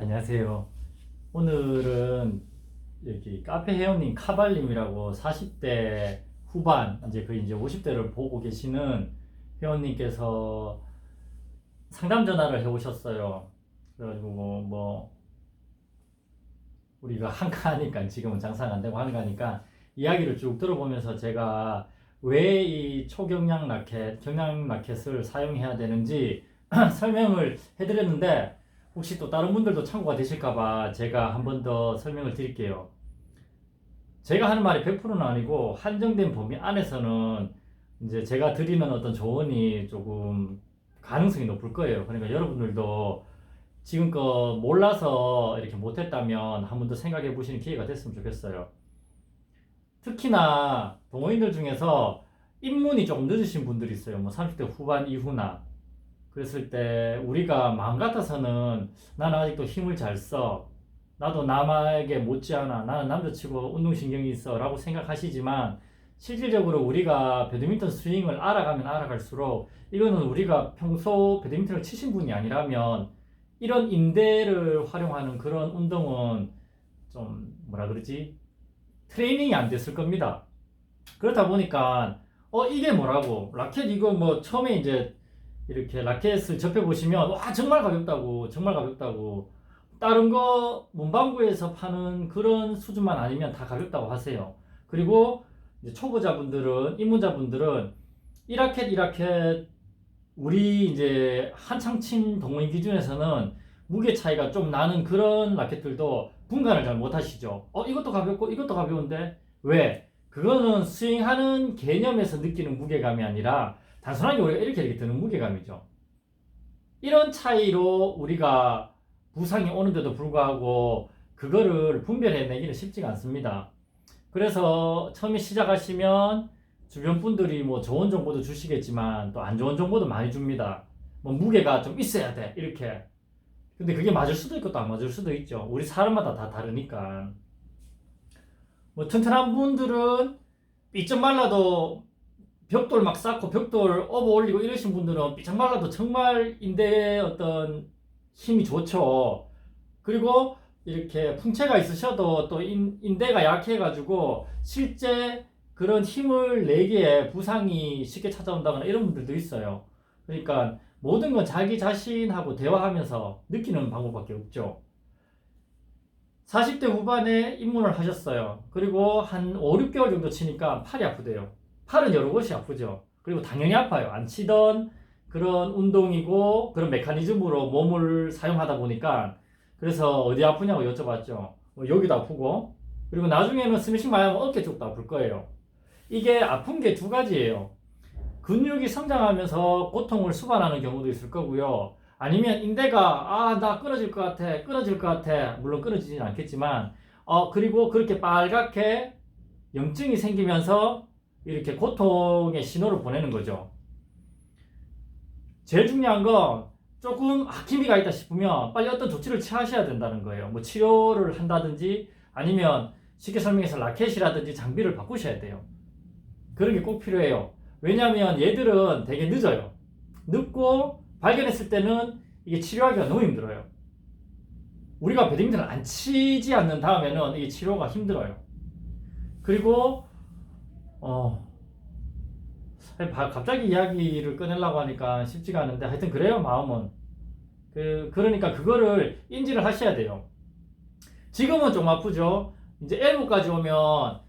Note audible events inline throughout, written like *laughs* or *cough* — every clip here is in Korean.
안녕하세요. 오늘은 여기 카페 회원님 카발님이라고 40대 후반 이제 그 이제 50대를 보고 계시는 회원님께서 상담 전화를 해 오셨어요. 그래가지고 뭐, 뭐 우리가 *laughs* 한가하니까 지금은 장사가 안 되고 한가하니까 이야기를 쭉 들어보면서 제가 왜 이 초경량 라켓, 경량 라켓을 사용해야 되는지 *clears throat* 설명을 해드렸는데 혹시 또 다른 분들도 참고가 되실까봐 제가 한 번 더 설명을 드릴게요. 제가 하는 말이 100%는 아니고 한정된 범위 안에서는 이제 제가 드리는 어떤 조언이 조금 가능성이 높을 거예요. 그러니까 여러분들도 지금껏 몰라서 이렇게 못했다면 한 번 더 생각해 보시는 기회가 됐으면 좋겠어요. 특히나 동호인들 중에서 입문이 조금 늦으신 분들이 있어요. 뭐 30대 후반 이후나. 그랬을 때 우리가 마음 같아서는 나는 아직도 힘을 잘 써. 나도 남에게 못지않아. 나는 남자치고 운동신경이 있어. 라고 생각하시지만 실질적으로 우리가 배드민턴 스윙을 알아가면 알아갈수록 이거는 우리가 평소 배드민턴을 치신 분이 아니라면 이런 인대를 활용하는 그런 운동은 좀 뭐라 그러지? 트레이닝이 안 됐을 겁니다. 그렇다 보니까 어 이게 뭐라고 라켓 이거 뭐 처음에 이제 이렇게 라켓을 접해 보시면 와 정말 가볍다고 정말 가볍다고 다른 거 문방구에서 파는 그런 수준만 아니면 다 가볍다고 하세요. 그리고 초보자분들은 입문자분들은 이 라켓 이 라켓 우리 이제 한창 친 동호인 기준에서는 무게 차이가 좀 나는 그런 라켓들도 분간을 잘 못하시죠. 어 이것도 가볍고 이것도 가벼운데 왜? 그거는 스윙하는 개념에서 느끼는 무게감이 아니라 단순하게 우리가 이렇게 이렇게 드는 무게감이죠. 이런 차이로 우리가 부상이 오는데도 불구하고 그거를 분별해내기는 쉽지가 않습니다. 그래서 처음에 시작하시면 주변 분들이 뭐 좋은 정보도 주시겠지만 또 안 좋은 정보도 많이 줍니다. 뭐 무게가 좀 있어야 돼 이렇게. 근데 그게 맞을 수도 있고 또 안 맞을 수도 있죠. 우리 사람마다 다 다르니까. 뭐 튼튼한 분들은 삐쩍 말라도 벽돌 막 쌓고 벽돌 업어 올리고 이러신 분들은 삐쩍 말라도 정말 인대에 어떤 힘이 좋죠. 그리고 이렇게 풍채가 있으셔도 또 인, 인대가 약해가지고 실제 그런 힘을 내기에 부상이 쉽게 찾아온다거나 이런 분들도 있어요. 그러니까 모든 건 자기 자신하고 대화하면서 느끼는 방법밖에 없죠. 40대 후반에 입문을 하셨어요. 그리고 한 5, 6개월 정도 치니까 팔이 아프대요. 팔은 여러 곳이 아프죠. 그리고 당연히 아파요. 안 치던 그런 운동이고 그런 메커니즘으로 몸을 사용하다 보니까 그래서 어디 아프냐고 여쭤봤죠. 뭐 여기도 아프고 그리고 나중에는 스매싱 많이 하면 어깨 쪽도 아플 거예요. 이게 아픈 게 두 가지예요. 근육이 성장하면서 고통을 수반하는 경우도 있을 거고요. 아니면 인대가 아 나 끊어질 것 같아 끊어질 것 같아 물론 끊어지진 않겠지만 어 그리고 그렇게 빨갛게 염증이 생기면서 이렇게 고통의 신호를 보내는 거죠. 제일 중요한 건 조금 아낌이가 있다 싶으면 빨리 어떤 조치를 취하셔야 된다는 거예요. 뭐 치료를 한다든지 아니면 쉽게 설명해서 라켓이라든지 장비를 바꾸셔야 돼요. 그런 게 꼭 필요해요. 왜냐하면 얘들은 되게 늦어요. 늦고 발견했을 때는 이게 치료하기가 너무 힘들어요. 우리가 배드민턴을 안 치지 않는 다음에는 이게 치료가 힘들어요. 그리고 어 바- 갑자기 이야기를 꺼내려고 하니까 쉽지가 않은데 하여튼 그래요 마음은 그 그러니까 그거를 인지를 하셔야 돼요. 지금은 좀 아프죠. 이제 L부까지 오면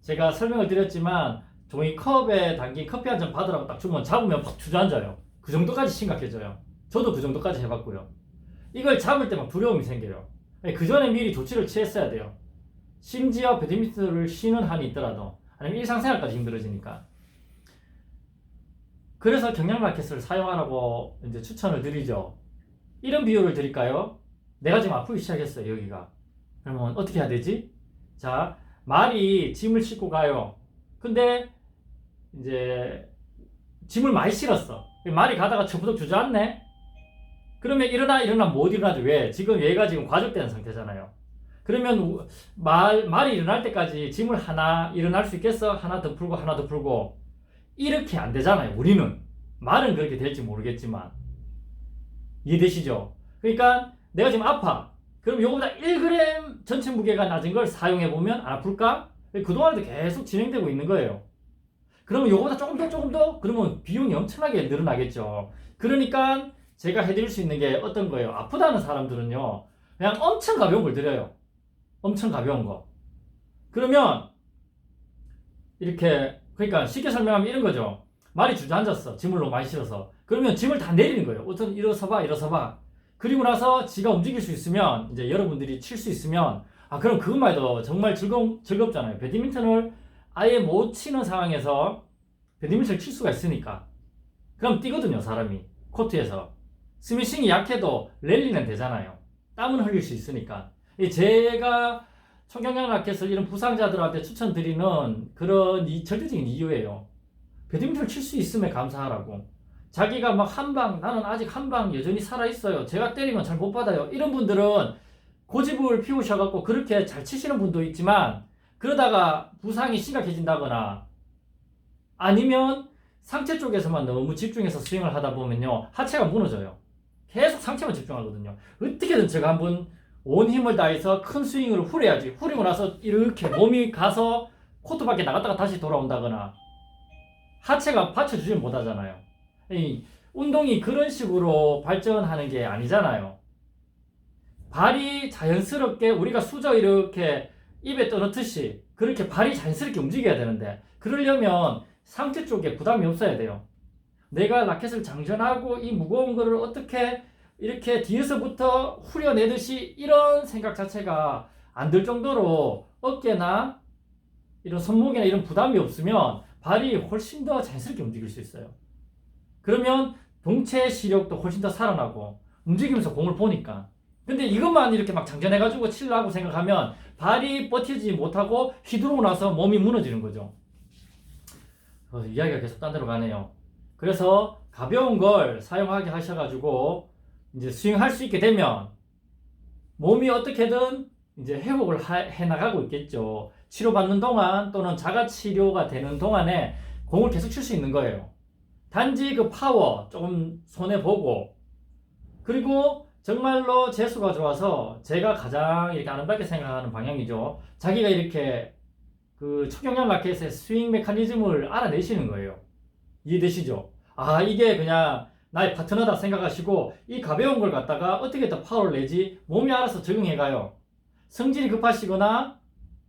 제가 설명을 드렸지만 종이컵에 담긴 커피 한 잔 받으라고 딱 주면 잡으면 팍 주저앉아요. 그 정도까지 심각해져요. 저도 그 정도까지 해봤고요. 이걸 잡을 때만 두려움이 생겨요. 그 전에 미리 조치를 취했어야 돼요. 심지어 배드민턴을 쉬는 한이 있더라도 아니면 일상생활까지 힘들어지니까. 그래서 경량 라켓을 사용하라고 이제 추천을 드리죠. 이런 비유를 드릴까요? 내가 지금 아프기 시작했어요, 여기가. 그러면 어떻게 해야 되지? 자, 말이 짐을 싣고 가요. 근데 이제 짐을 많이 실었어. 말이 가다가 처부덕 주저앉네? 그러면 일어나 일어나 못 일어나죠. 왜? 지금 얘가 지금 과적되는 상태잖아요. 그러면 우- 말, 말이 일어날 때까지 짐을 하나 일어날 수 있겠어? 하나 더 풀고 하나 더 풀고 이렇게 안 되잖아요. 우리는 말은 그렇게 될지 모르겠지만 이해되시죠? 그러니까 내가 지금 아파. 그럼 요거보다 1g 전체 무게가 낮은 걸 사용해 보면 안 아플까? 그동안에도 계속 진행되고 있는 거예요. 그러면 요거보다 조금 더 조금 더 그러면 비용이 엄청나게 늘어나겠죠. 그러니까 제가 해드릴 수 있는 게 어떤 거예요? 아프다는 사람들은요, 그냥 엄청 가벼운 걸 드려요. 엄청 가벼운 거. 그러면 이렇게 그러니까 쉽게 설명하면 이런 거죠. 말이 주저앉았어. 짐을 너무 많이 실어서. 그러면 짐을 다 내리는 거예요. 우선 일어서 봐, 일어서 봐. 그리고 나서 지가 움직일 수 있으면 이제 여러분들이 칠 수 있으면 아 그럼 그것만 해도 정말 즐거운 즐겁잖아요. 배드민턴을 아예 못 치는 상황에서 배드민턴을 칠 수가 있으니까. 그럼 뛰거든요, 사람이. 코트에서. 스미싱이 약해도 랠리는 되잖아요. 땀은 흘릴 수 있으니까. 이 제가 청경량 라켓을 이런 부상자들한테 추천드리는 그런 이 절대적인 이유예요. 배드민턴을 칠 수 있음에 감사하라고. 자기가 막 한 방, 나는 아직 한 방 여전히 살아있어요. 제가 때리면 잘 못 받아요. 이런 분들은 고집을 피우셔갖고 그렇게 잘 치시는 분도 있지만 그러다가 부상이 심각해진다거나 아니면 상체 쪽에서만 너무 집중해서 스윙을 하다 보면요. 하체가 무너져요. 계속 상체만 집중하거든요. 어떻게든 제가 한번 온 힘을 다해서 큰 스윙을 후려야지. 후리고 나서 이렇게 몸이 가서 코트 밖에 나갔다가 다시 돌아온다거나 하체가 받쳐주지 못하잖아요. 이 운동이 그런 식으로 발전하는 게 아니잖아요. 발이 자연스럽게 우리가 수저 이렇게 입에 떠넣듯이 그렇게 발이 자연스럽게 움직여야 되는데 그러려면 상체 쪽에 부담이 없어야 돼요. 내가 라켓을 장전하고 이 무거운 거를 어떻게 이렇게 뒤에서부터 후려내듯이 이런 생각 자체가 안 들 정도로 어깨나 이런 손목이나 이런 부담이 없으면 발이 훨씬 더 자연스럽게 움직일 수 있어요. 그러면 동체 시력도 훨씬 더 살아나고 움직이면서 공을 보니까. 근데 이것만 이렇게 막 장전해가지고 치려고 생각하면 발이 버티지 못하고 휘두르고 나서 몸이 무너지는 거죠. 어, 이야기가 계속 딴 데로 가네요. 그래서 가벼운 걸 사용하게 하셔가지고 이제 스윙할 수 있게 되면 몸이 어떻게든 이제 회복을 하- 해나가고 있겠죠. 치료받는 동안 또는 자가 치료가 되는 동안에 공을 계속 칠 수 있는 거예요. 단지 그 파워 조금 손해 보고 그리고 정말로 재수가 좋아서 제가 가장 이렇게 아름답게 생각하는 방향이죠. 자기가 이렇게 그 초경량 라켓의 스윙 메커니즘을 알아내시는 거예요. 이해되시죠? 아 이게 그냥 나의 파트너다 생각하시고 이 가벼운 걸 갖다가 어떻게 더 파워를 내지 몸이 알아서 적응해가요. 성질이 급하시거나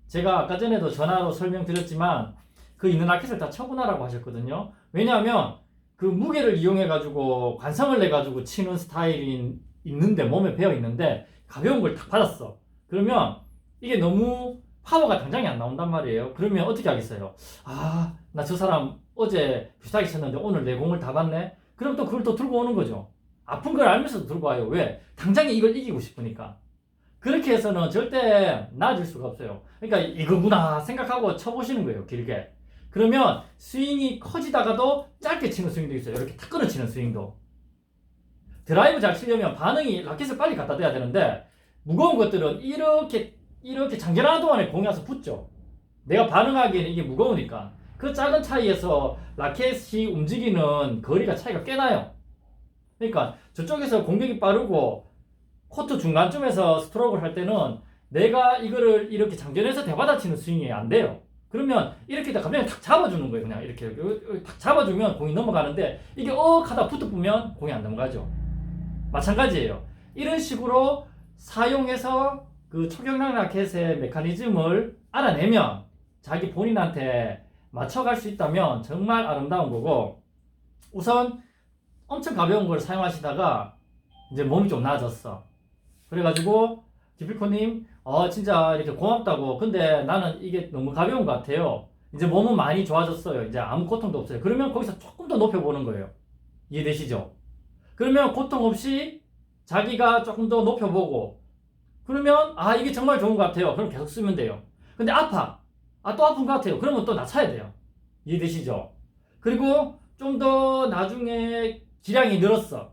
제가 아까 전에도 전화로 설명드렸지만 그 있는 라켓을 다 처분하라고 하셨거든요. 왜냐하면 그 무게를 이용해 가지고 관성을 내 가지고 치는 스타일이 있는데 몸에 배어 있는데 가벼운 걸 딱 받았어. 그러면 이게 너무 파워가 당장이 안 나온단 말이에요. 그러면 어떻게 하겠어요? 아, 나 저 사람 어제 비슷하게 쳤는데 오늘 내 공을 다 받네? 그럼 또 그걸 또 들고 오는 거죠. 아픈 걸 알면서도 들고 와요. 왜? 당장에 이걸 이기고 싶으니까. 그렇게 해서는 절대 나아질 수가 없어요. 그러니까 이거구나 생각하고 쳐보시는 거예요. 길게. 그러면 스윙이 커지다가도 짧게 치는 스윙도 있어요. 이렇게 탁 끊어치는 스윙도. 드라이브 잘 치려면 반응이 라켓을 빨리 갖다 대야 되는데 무거운 것들은 이렇게 이렇게 장전하는 동안에 공이 와서 붙죠. 내가 반응하기에는 이게 무거우니까 그 작은 차이에서 라켓이 움직이는 거리가 차이가 꽤 나요. 그러니까 저쪽에서 공격이 빠르고 코트 중간쯤에서 스트로크를 할 때는 내가 이거를 이렇게 장전해서 대받아 치는 스윙이 안 돼요. 그러면 이렇게 다 갑자기 탁 잡아주는 거예요. 그냥 이렇게 탁 잡아주면 공이 넘어가는데 이게 억 하다 붙어보면 공이 안 넘어가죠. 마찬가지예요. 이런 식으로 사용해서 그 초경량 라켓의 메커니즘을 알아내면 자기 본인한테 맞춰갈 수 있다면 정말 아름다운 거고 우선 엄청 가벼운 걸 사용하시다가 이제 몸이 좀 나아졌어. 그래가지고 기필코님 어 진짜 이렇게 고맙다고 근데 나는 이게 너무 가벼운 것 같아요. 이제 몸은 많이 좋아졌어요. 이제 아무 고통도 없어요. 그러면 거기서 조금 더 높여보는 거예요. 이해되시죠? 그러면 고통 없이 자기가 조금 더 높여보고 그러면 아 이게 정말 좋은 것 같아요. 그럼 계속 쓰면 돼요. 근데 아파. 아 또 아픈 것 같아요. 그러면 또 낮춰야 돼요. 이해되시죠? 그리고 좀 더 나중에 기량이 늘었어.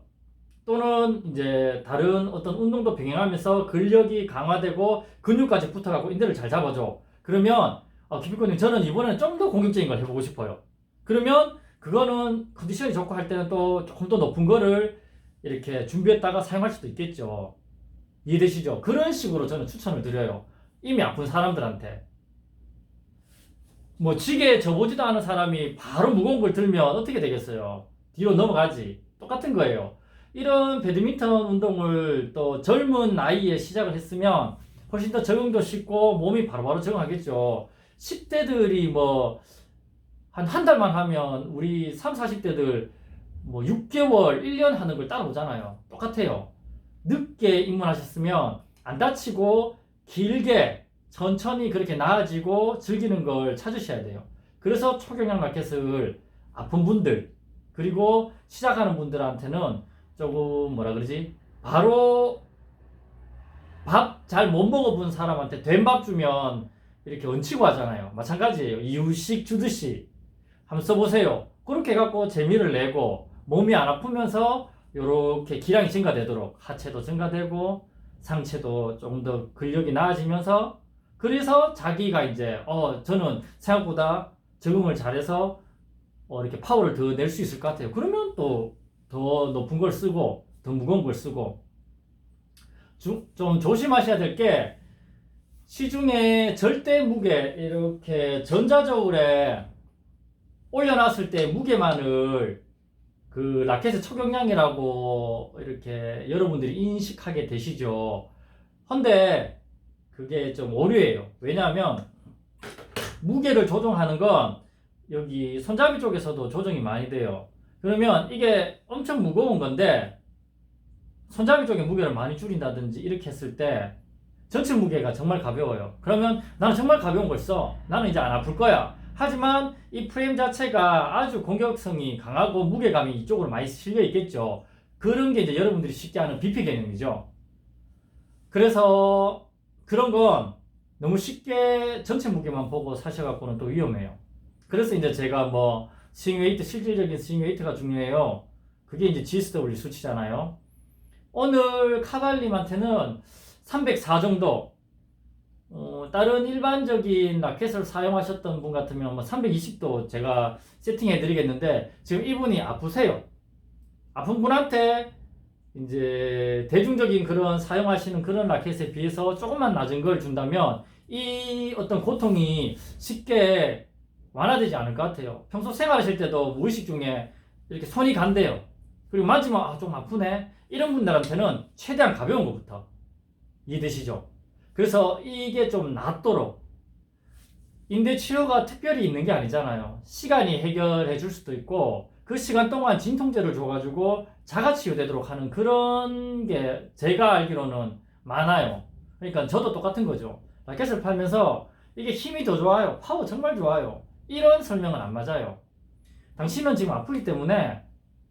또는 이제 다른 어떤 운동도 병행하면서 근력이 강화되고 근육까지 붙어갖고 인대를 잘 잡아줘. 그러면 어, 기필코님 저는 이번에는 좀 더 공격적인 걸 해보고 싶어요. 그러면 그거는 컨디션이 좋고 할 때는 또 조금 더 높은 거를 이렇게 준비했다가 사용할 수도 있겠죠. 이해되시죠? 그런 식으로 저는 추천을 드려요. 이미 아픈 사람들한테. 뭐 지게 져보지도 않은 사람이 바로 무거운 걸 들면 어떻게 되겠어요? 뒤로 넘어가지. 똑같은 거예요. 이런 배드민턴 운동을 또 젊은 나이에 시작을 했으면 훨씬 더 적응도 쉽고 몸이 바로바로 적응하겠죠. 10대들이 뭐 한 한 달만 하면 우리 3, 40대들 뭐 6개월, 1년 하는 걸 따라오잖아요. 똑같아요. 늦게 입문하셨으면 안 다치고 길게 천천히 그렇게 나아지고 즐기는 걸 찾으셔야 돼요. 그래서 초경량 라켓을 아픈 분들 그리고 시작하는 분들한테는 조금 뭐라 그러지 바로 밥 잘 못 먹어본 사람한테 된 밥 주면 이렇게 얹히고 하잖아요. 마찬가지예요. 이유식 주듯이 한번 써보세요. 그렇게 해갖고 재미를 내고 몸이 안 아프면서 이렇게 기량이 증가되도록 하체도 증가되고 상체도 조금 더 근력이 나아지면서 그래서 자기가 이제 어 저는 생각보다 적응을 잘해서 어 이렇게 파워를 더 낼 수 있을 것 같아요. 그러면 또 더 높은 걸 쓰고 더 무거운 걸 쓰고 주- 좀 조심하셔야 될 게 시중에 절대 무게 이렇게 전자저울에 올려놨을 때 무게만을 그 라켓의 초경량이라고 이렇게 여러분들이 인식하게 되시죠. 근데 그게 좀 오류예요. 왜냐하면 무게를 조정하는 건 여기 손잡이 쪽에서도 조정이 많이 돼요. 그러면 이게 엄청 무거운 건데 손잡이 쪽에 무게를 많이 줄인다든지 이렇게 했을 때 전체 무게가 정말 가벼워요. 그러면 나는 정말 가벼운 걸 써. 나는 이제 안 아플 거야. 하지만 이 프레임 자체가 아주 공격성이 강하고 무게감이 이쪽으로 많이 실려 있겠죠. 그런 게 이제 여러분들이 쉽게 아는 BP 개념이죠. 그래서 그런 건 너무 쉽게 전체 무게만 보고 사셔갖고는 또 위험해요. 그래서 이제 제가 뭐 스윙 웨이트, 실질적인 스윙 웨이트가 중요해요. 그게 이제 GSW 수치잖아요. 오늘 카발님한테는 304 정도, 어, 다른 일반적인 라켓을 사용하셨던 분 같으면 뭐 320도 제가 세팅해 드리겠는데 지금 이분이 아프세요. 아픈 분한테 이제 대중적인 그런 사용하시는 그런 라켓에 비해서 조금만 낮은 걸 준다면 이 어떤 고통이 쉽게 완화되지 않을 것 같아요. 평소 생활하실 때도 무의식 중에 이렇게 손이 간대요. 그리고 만지면 아, 좀 아프네. 이런 분들한테는 최대한 가벼운 것부터 이해되시죠? 그래서 이게 좀 낫도록 인대 치료가 특별히 있는 게 아니잖아요. 시간이 해결해 줄 수도 있고 그 시간 동안 진통제를 줘가지고 자가 치유되도록 하는 그런 게 제가 알기로는 많아요. 그러니까 저도 똑같은 거죠. 라켓을 팔면서 이게 힘이 더 좋아요. 파워 정말 좋아요. 이런 설명은 안 맞아요. 당신은 지금 아프기 때문에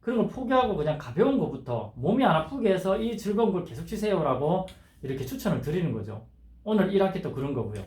그런 걸 포기하고 그냥 가벼운 것부터 몸이 안 아프게 해서 이 즐거운 걸 계속 치세요라고 이렇게 추천을 드리는 거죠. 오늘 1학기도 그런 거고요.